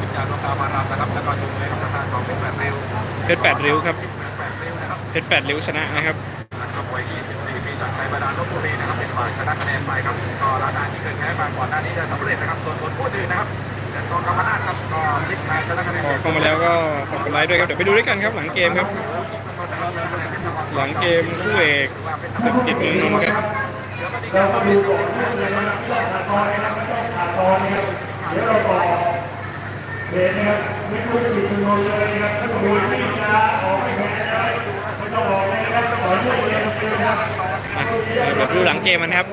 พิจารณามารับนะครับแล้วก็จุดเลยของทางของเป็นแปดริ้วเพชรแปดริ้วครับแปดริ้วนะครับเพชรแปดริ้วชนะนะครับนักชกวัย24ปีจากชัยบาดาลลบบุรีนะครับเป็นฝ่ายชนะคะแนนไปครับก็ร้านอาหารที่เคยแพ้มาก่อนหน้านี้จะสำเร็จนะครับส่วนคนพูดอื่นนะครับแต่กองกรรมนาศครับก็พลิกมาชนะคะแนนพอเข้ามาแล้วก็ฝากกดไลค์ด้วยครับเดี๋ยวไปดูด้วยกันครับหลังเกมครับ หลังเกมคู่เอกศึกจิตเมืองนนท์ครับเราก็ดูก่อนนะเลยนะครับแยกขาดตอนนะครับแยกขาดตอนนะครับเดี๋ยวเราต่อ เบรกนะครับไม่ต้องติดมือเลยนะครับถ้าดูที่จะออกไม่แพ้นะครับไม่ต้องออกเลยนะครับต้องออกด้วยเลยนะครับเดี๋ยวดูหลังเกมมันครับ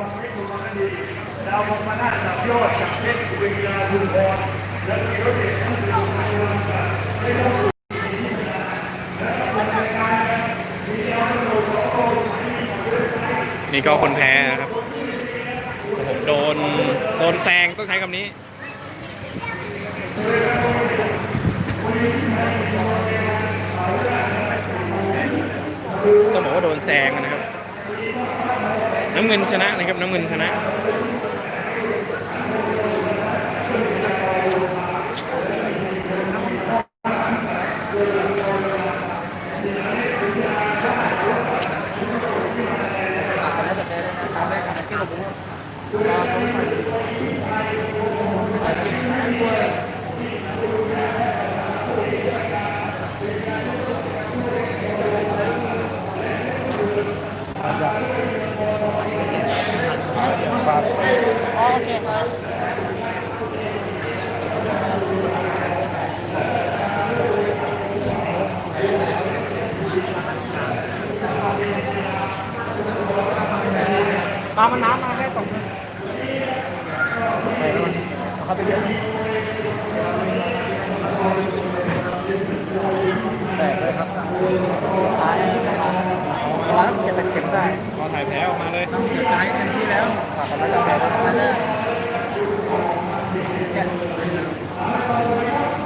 ดาวมาหน้าจับยอดจับเพชรวิทยาชุมพรแล้วมีรถเด็กทั้งสี่คนไม่ต้องนี่ก็คนแพ้นะครับโอ้โหโดนโดนแซงต้องใช้คำนี้ ต้องบอกว่าโดนแซงนะครับ น้ำเงินชนะนะครับ น้ำเงินชนะปลา มันน้ำมาแค่สองไปแล้วมันเอาเข้าไปเยอะแตกเลยครับซ้ายประมาณ เจ็ดแปดเข็มได้พอถ่ายแพ้ออกมาเลยต้องเสียใจเต็มที่แล้วฝากกันแล้วจะแพ้แล้วนะ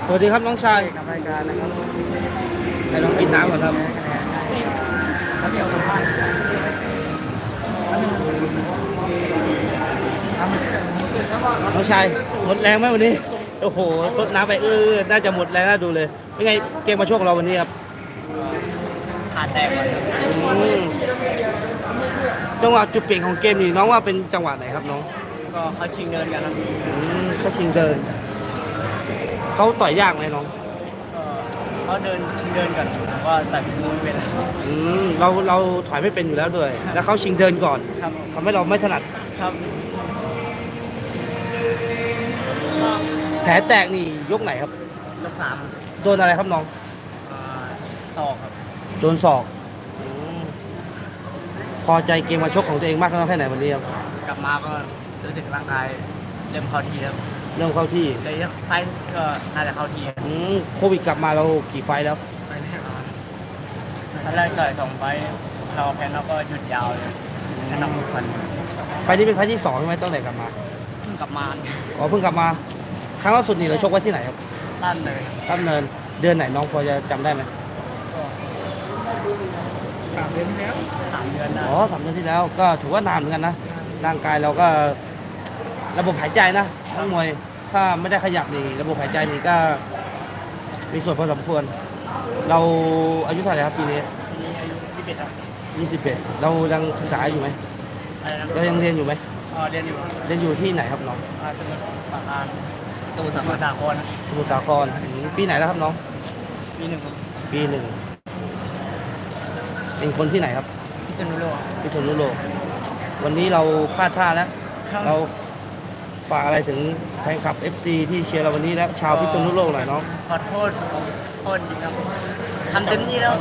สวัสดีครับน้องชายกับรายการนะครับให้ลองปิดน้ำก่อนครับแล้วเดี๋ยวสัมภาษณ์น้องชายหมดแรงไหมวันนี้ โอ้โหสดน้ำไปเออ น่าจะหมดแรงน่าดูเลย เป็นไงเกมมาโชคเราวันนี้ครับขาดแตกก่อนครับอืม จังหวะจุดเปลี่ยนของเกมนี่น้องว่าเป็นจังหวะไหนครับน้องก็เขาชิงเดินกันครับอืมเขาชิงเดิน เขาต่อยยากไหมน้องก็เขาเดินชิงเดินกันผมก็แต่มือไม่เป็นอืมเราเราถอยไม่เป็นอยู่แล้วด้วย แล้วเขาชิงเดินก่อนครับทำให้เราไม่ถนัด ครับแผลแตกนี่ยกไหนครับ ยกสามโดนอะไรครับน้องอ่าตอกครับ โดนศอกอืม พอใจเกมมาชกของตัวเองมากน้อยแค่ไหนวันนี้ครับกลับมาก็รู้สึกร่างกายเริ่มเข้าทีครับเริ่มเข้าที่เลยไฟล์ก็น่าจะเข้าทีครับอืมโควิดกลับมาเรากี่ไฟล์แล้วไฟล์แรกครับตอนแรกต่อยสองไฟล์เราแพ้เราก็หยุดยาวเลยแนะนำทุกคนไฟล์นี้เป็นไฟล์ที่สองใช่ไหมตั้งแต่กลับมาเพิ่งกลับมาอ๋อเพิ่งกลับมา ครั้งล่าสุดนี่เราชกไว้ที่ไหนครับต้านเลยตั้มเนินเดือนไหนน้องพอจะจำได้ไหมก็ สามเดือนที่แล้วสามเดือนนะอ๋อสามเดือนที่แล้วก็ถือว่านานเหมือนกันนะร่างกายเราก็ระบบหายใจนะทั้งมวยถ้าไม่ได้ขยับนี่ระบบหายใจนี่ก็ มีส่วนพอสมควร เราอายุเท่าไหร่ครับปีนี้ทีนี้อายุที่เป็นครับ21เรายังศึกษาอยู่ไหมอะไรนะเรายังเรียนอยู่ไหมอ๋อเรียนอยู่เรียนอยู่ที่ไหนครับน้องอ่าสมุทรปราการสมุทรสาครนะสมุทรสาครอืมปีไหนแล้วครับน้อง ปีหนึ่งครับปีหนึ่ง เป็นคนที่ไหนครับพิษณุโลกพิษณุโลก วันนี้เราพลาดท่าแล้ว ครับเราฝากอะไรถึงแฟนคลับ FC ที่เชียร์เราวันนี้และชาวพิษณุโลกหน่อยน้อง ขอโทษขอโทษจริงครับทำเต็มที่แล้ว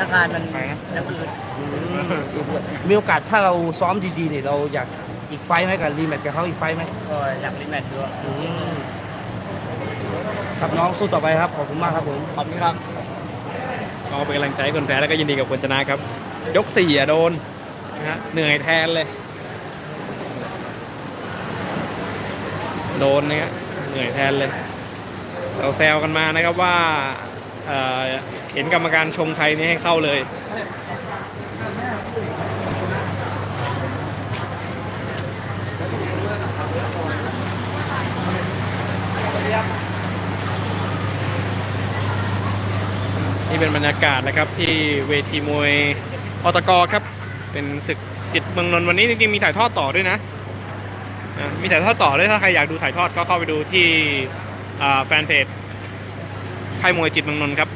ร่างกายมันน้ำอืดมีโอกาสถ้าเราซ้อมดีๆเนี่ยเราอยากอีกไฟท์ไหมกับรีแมตช์กับเขาอีกไฟท์ไหมก็อยากรีแมตช์ด้วย อืมครับน้องสู้ต่อไปครับ ขอบคุณมากครับผม ขอบคุณครับ ก็เป็นกำลังใจให้คนแพ้แล้วก็ยินดีกับคนชนะครับ ยกสี่อะโดนนะฮะเหนื่อยแทนเลย โดนนะฮะเหนื่อยแทนเลย เราแซวกันมานะครับว่าเอ่อเห็นกรรมการชงใครนี่ให้เข้าเลย นี่เป็นบรรยากาศนะครับที่เวทีมวยอตกครับ เป็นศึกจิตเมืองนนท์วันนี้จริงๆมีถ่ายทอดต่อด้วยนะมีถ่ายทอดต่อด้วยถ้าใครอยากดูถ่ายทอดก็เข้าไปดูที่แฟนเพจค่ายมวยจิตเมืองนนท์ครับ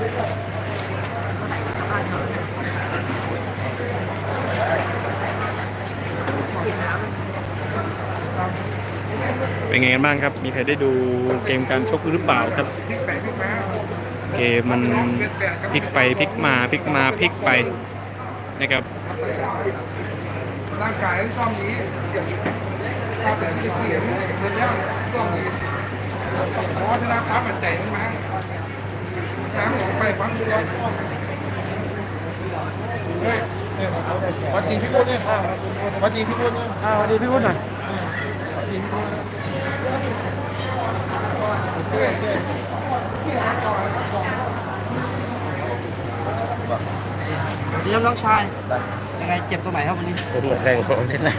เป็นไงกันบ้างครับ มีใครได้ดูเกมการชกหรือเปล่าครับ เกมมันพลิกไปพลิกมาพลิกมาพลิกไปนะครับ ร่างกายซ่อมนี้เสียงภาพแบบที่เสียงเงินแล้วซ่อมนี้เพราะว่าถ้ารับมันใจมัน มาน้ำออกไปปั๊บตัวเฮ้ยวัดจีพี่วุฒิเนี่ยวัดจีพี่วุฒิเนี่ยอ้าวดีพี่วุฒิหน่อยวัดจีพี่วุฒิเฮ้ยที่ร้านก่อนเดี๋ยวน้องชาย ยังไงเจ็บตรงไหนครับวันนี้ผมหมดแรงผมนี่แหละ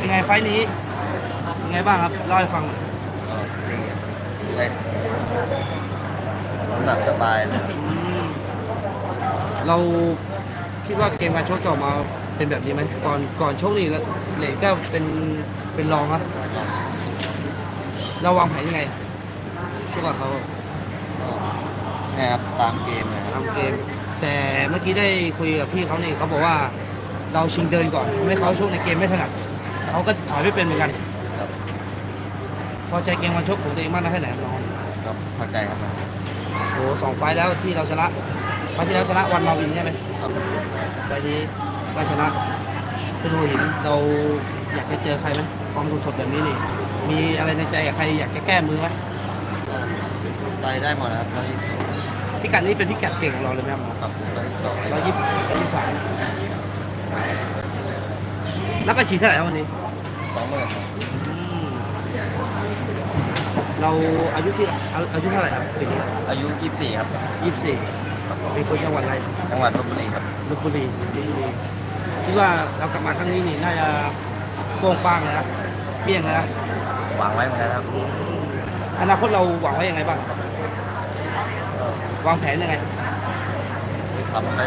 ยังไงไฟล์นี้ยังไงบ้างครับเล่าให้ฟังหน่อยใช่ น้ำหนักสบายเลยอืมเราคิดว่าเกมการชกจะออกมาเป็นแบบนี้ไหมก่อนก่อนชกนี่แล้วเหล็กก็เป็นเป็นรองครับเราวางแผนยังไงชกกับเขานี่ครับตามเกมเลยครับทำเกม แต่เมื่อกี้ได้คุยกับพี่เขานี่เขาบอกว่า เราชิงเดินก่อนทำให้เขาชกในเกมไม่ถนัดเขาก็ถอยไม่เป็นเหมือนกันครับพอใจเกมวันชกของตัวเองมากน้อยแค่ไหนครับน้อง ก็พอใจครับโอ้สองไฟล์แล้วที่เราชนะไฟล์ที่แล้วชนะวันมาวินใช่ไหมครับไฟล์นี้ก็ชนะเป็นหัวหินเราอยากจะเจอใครไหมความสดๆแบบนี้นี่ มีอะไรในใจกับใครอยากจะแก้มือไหมก็ไตได้หมดนะครับร้อยยี่สิบสองพิกัดนี้เป็นพิกัดเก่งของเราเลยไหมครับครับร้อยยี่สิบสองร้อยยี่สิบร้อยยี่สิบสามแล้วก็ฉีดเท่าไหร่ครับวันนี้สองหมื่นอืม เราอายุที่อาอายุเท่าไหร่ครับปีนี้อายุยี่สิบสี่ครับ ยี่สิบสี่เป็นคนจังหวัดอะไรจังหวัดลบบุรีครับ ลพบุรีลพบุรีคิดว่าเรากลับมาครั้งนี้นี่น่าจะโป้งป้างเลยนะเปี้ยงเลยนะหวังไว้เหมือนกันครับอนาคตเราหวังไว้ยังไงบ้างครับวางแผนยังไง ทำให้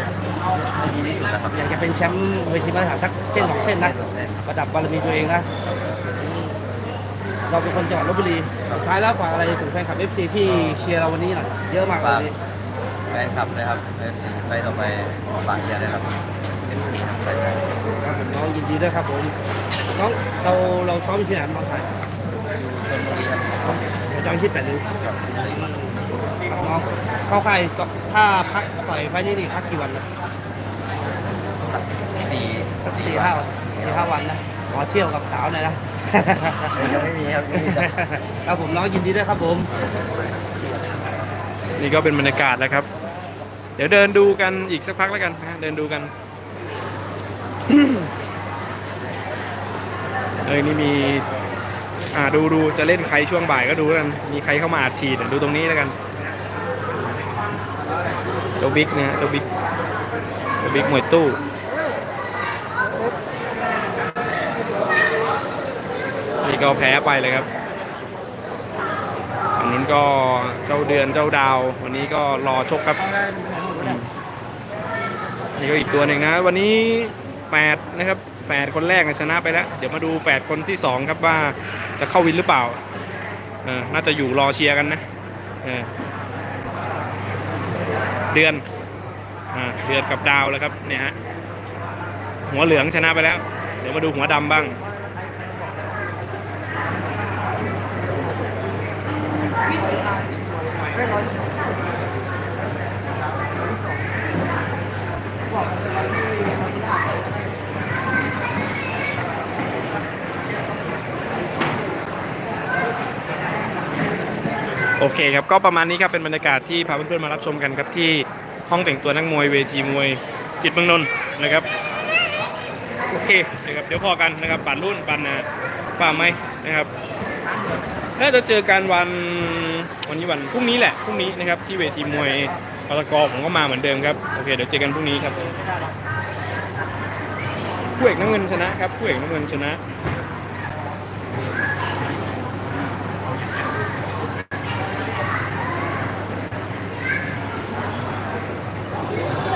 ให้ดีที่สุดนะครับอยากจะเป็นแชมป์เวทีมาตรฐานสักเส้นสองเส้นนะประดับบารมีตัวเองนะ เราเป็นคนจังหวัดลบบุรีสุดท้ายแล้วฝากอะไรถึงแฟนคลับเอฟซีที่เชียร์เราวันนี้หน่อยเยอะมากวันนี้แฟนคลับเลยครับไปต่อไปฝากเชียร์เลยครับเป็นทีครับไปใจครับผมน้องยินดีด้วยครับผมน้องเราเราซ้อมอยู่ที่ไหนน้องชายชนบุรีครับเดี๋ยวจองที่แปดนึงครับน้องเข้าค่ายก็ถ้าพักต่อยไฟล์นี้นี่พักกี่วันนะสี่สักสี่ห้าวันสี่ห้าวันนะขอเที่ยวกับสาวหน่อยนะ ยังไม่มีครับไม่มีครับครับผมน้องยินดีด้วยครับผม นี่ก็เป็นบรรยากาศแล้วครับ เดี๋ยวเดินดูกันอีกสักพักแล้วกันนะฮะเดินดูกัน เอ้ยนี่มี อ่าดูดูจะเล่นใครช่วงบ่ายก็ดูแล้วกัน มีใครเข้ามาอัดฉีดอะดูตรงนี้แล้วกันโจบิ๊กนะฮะโจบิ๊กโจบิ๊กมวยตู้ นี่ก็แพ้ไปเลยครับฝั่งนู้นก็เจ้าเดือนเจ้าดาว วันนี้ก็รอชกครับนี่ก็อีกตัวหนึ่งนะ วันนี้แปดนะครับแปดคนแรกเนี่ยชนะไปแล้ว เดี๋ยวมาดูแปดคนที่สองครับว่าจะเข้าวินหรือเปล่าเออน่าจะอยู่รอเชียร์กันนะเออเดือนอ่าเดือนกับดาวแล้วครับเนี่ยฮะหัวเหลืองชนะไปแล้ว เดี๋ยวมาดูหัวดำบ้าง โอเคครับ ก็ประมาณนี้ครับเป็นบรรยากาศที่พาเพื่อนๆมารับชมกันครับที่ห้องแต่งตัวนักมวยเวทีมวยจิตเมืองนนท์นะครับ โอเคนะครับเดี๋ยวพอกันนะครับปั่นรุ่นปั่นนะฝ่าไหมนะครับ น่าจะเจอกันวันวันนี้วันพรุ่งนี้แหละพรุ่งนี้นะครับที่เวทีมวยปตกผมก็มาเหมือนเดิมครับโอเคเดี๋ยวเจอกันพรุ่งนี้ครับผู้เอกน้ำเงินชนะครับผู้เอกน้ำเงินชนะ